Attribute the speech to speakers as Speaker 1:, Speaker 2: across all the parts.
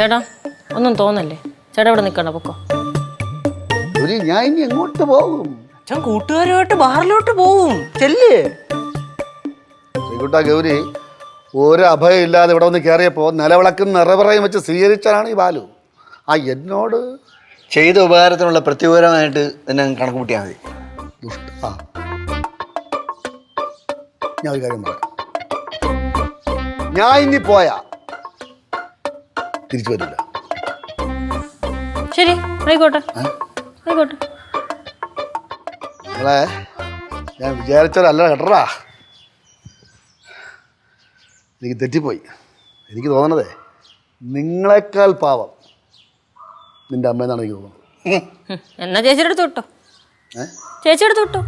Speaker 1: ചേട്ടാ ഒന്നും തോന്നല്ലേ? ചേട്ടാ ഇവിടെ നിൽക്കണ്ട പൊക്കോ.
Speaker 2: ഞാൻ ഇനി എങ്ങോട്ട് പോകും?
Speaker 3: ഞാൻ കൂട്ടുകാരുമായിട്ട് ബാറിലോട്ട് പോവും. ചെല്ല്.
Speaker 2: ശ്രീകുട്ട ഗൗരി ഒരു അഭയം ഇല്ലാതെ ഇവിടെ വന്ന് കയറിയപ്പോൾ നിലവിളക്കും നിറവിറയും വെച്ച് സ്വീകരിച്ചാണ് ഈ ബാലു. ആ എന്നോട്?
Speaker 4: ചെയ്ത ഉപകാരത്തിനുള്ള പ്രത്യുപകരമായിട്ട് എന്നെ കണക്ക് കൂട്ടിയാൽ മതി.
Speaker 2: ദുഷ്ട. ആ. ഞാൻ ഒരു കാര്യം പറയാം ഞാൻ ഇനി പോയാ. തിരിച്ചു വരില്ല.
Speaker 1: ശരി ആയിക്കോട്ടെ. ആയിക്കോട്ടെ.
Speaker 2: നിങ്ങളെ ഞാൻ വിചാരിച്ചതല്ല കേട്ടറാ എനിക്ക് തെറ്റിപ്പോയി. എനിക്ക് തോന്നണതേ നിങ്ങളെക്കാൾ പാവം നിന്റെ അമ്മയെന്നാണ് എനിക്ക് തോന്നുന്നത്.
Speaker 1: എന്നാ ചേച്ചിയുടെ അടുത്ത് വിട്ടോ. ചേച്ചിയുടെ അടുത്ത് വിട്ടോ.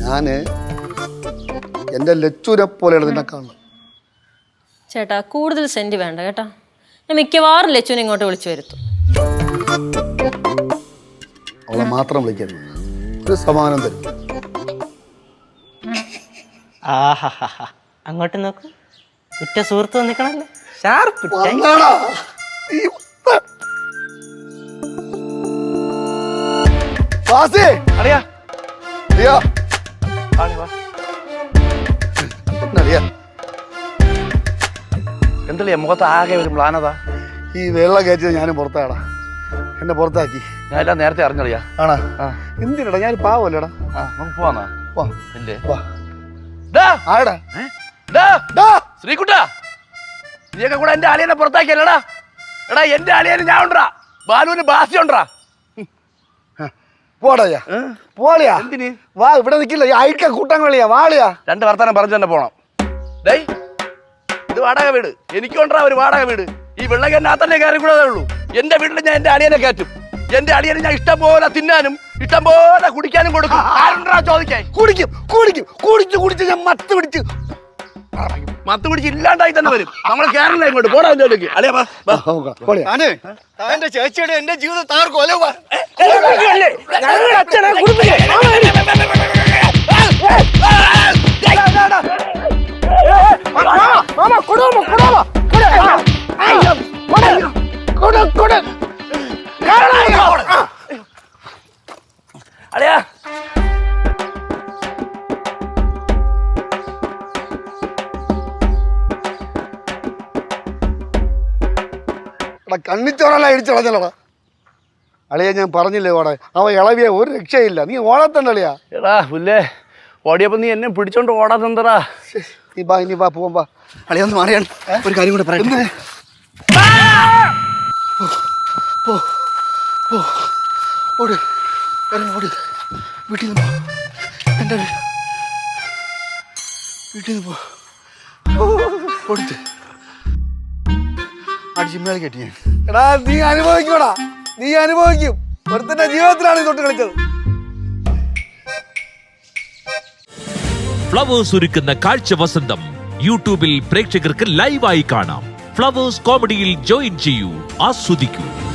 Speaker 2: ഞാൻ എന്റെ ലച്ചൂരെ പോലെയാണ് നിന്നെ കാണുന്നത്.
Speaker 1: ചേട്ടാ കൂടുതൽ സെന്റ് വേണ്ട കേട്ടാ. ഞാൻ മിക്കവാറും ലച്ചുവിനെ ഇങ്ങോട്ട് വിളിച്ചു വരുത്തും.
Speaker 2: അവളെ മാത്രം വിളിക്കരുത് ഒരു സമാനം തരും.
Speaker 3: ആഹാ അങ്ങോട്ട് നോക്കൂ. ഉറ്റ സുഹൃത്ത് വന്നിക്കണല്ലേ? Sharp time.
Speaker 2: വന്നാടാ. ഈ വന്ന. വാസി. എന്നറിയാ
Speaker 4: എന്തല്ലേ മുഖത്ത് ആകെ ഒരു പ്ലാനതാ
Speaker 2: ഈ വെള്ളം കയറ്റിയത് ഞാനും പുറത്താടാ. എന്നെ പുറത്താക്കി.
Speaker 4: ഞാൻ എല്ലാം നേരത്തെ അറിഞ്ഞറിയാ.
Speaker 2: ആണാ?
Speaker 4: ആ.
Speaker 2: എന്തിനടാ? ഞാൻ പാവല്ലേടാ
Speaker 4: ആ നമുക്ക് പോവാന്നാ
Speaker 2: വാ.
Speaker 4: ഇല്ലേ?
Speaker 2: വാ.
Speaker 4: ഡാ,
Speaker 2: ആടാ.
Speaker 4: ഡാ,
Speaker 2: ഡാ
Speaker 4: ശ്രീകുട്ടാ! നീയൊക്കെ കൂടെ എന്റെ അളിയനെ പുറത്താക്കിയല്ലടാ? എടാ എന്റെ അളിയന് ഞാൻ ഉണ്ടാ ബാലുവിന് ബാസി ഉണ്ടാ
Speaker 2: പോടാ പോളിയാ.
Speaker 4: എന്തിന്?
Speaker 2: വാ ഇവിടെ നിൽക്കില്ല ഈ കൂട്ടം കളിയാ. വാളിയാ.
Speaker 4: രണ്ട് വർത്താനം പറഞ്ഞു തന്നെ പോണം. ഡേയ് ഇത് വാടക വീട് എനിക്ക് കൊണ്ടാ ഒരു വാടക വീട് ഈ വെള്ളക്കന്നാത്തന്നെ കയറി കൂടാതെ ഉള്ളൂ എന്റെ വീട്ടിൽ ഞാൻ എന്റെ അളിയനെ കയറ്റും എന്റെ അളിയനെ ഞാൻ ഇഷ്ടം പോലെ തിന്നാനും ഇഷ്ടം പോലെ കുടിക്കാനും കൊടുക്കും ആരുണ്ടാ ചോദിക്കാൻ
Speaker 2: കുടിക്കും കുടിക്കും കുടിച്ച് കുടിച്ച് ഞാൻ മത്ത് പിടിച്ച്
Speaker 4: മത്ത് പിടിച്ച് ഇല്ലാണ്ടായി തന്നെ വരും നമ്മൾ കേരള ഇങ്ങോട്ട് പോടാ എന്റെ. അളിയാ,
Speaker 5: എന്റെ ചേച്ചിയുടെ എന്റെ ജീവിതം താർക്കും അല്ലേ
Speaker 2: എടാ കണ്ണിച്ചോറല്ല ഇടിച്ചു കളഞ്ഞല്ലോടാ അളിയ ഞാൻ പറഞ്ഞില്ലേ ഓടെ? അവ ഇളവിയ ഒരു രക്ഷയില്ല. നീ ഓടത്തണ്ട അളിയാ.
Speaker 4: എടാ പുല്ലേ ഓടിയപ്പോ നീ എന്നെ പിടിച്ചോണ്ട് ഓടാതെന്തടാ
Speaker 2: നീ ബാ ഇനി ബാ പോവാൻ ബാ
Speaker 5: അളിയൊന്ന് മാറിയാണ്. ഒരു കാര്യം കൂടെ പറയട്ടെ?
Speaker 2: പോ പോ ഓട് ഇറങ്ങി ഓട്. വീട്ടിൽ നിന്ന് പോ. എന്റെ വീട്ടിൽ നിന്ന് പോ. കൊടുത്ത് അടിച്ച് കെട്ടിയ കെട്ടി എടാ നീ അനുഭവിക്കൂടാ. നീ അനുഭവിക്കും. ഒരുത്തന്റെ ജീവിതത്തിലാണ് ഈ തൊട്ട് കളിച്ചത്.
Speaker 6: ഫ്ലവേഴ്സ് ഒരുക്കുന്ന കാഴ്ച വസന്തം യൂട്യൂബിൽ പ്രേക്ഷകർക്ക് ലൈവായി കാണാം. ഫ്ലവേഴ്സ് കോമഡിയിൽ ജോയിൻ ചെയ്യൂ. ആസ്വദിക്കൂ.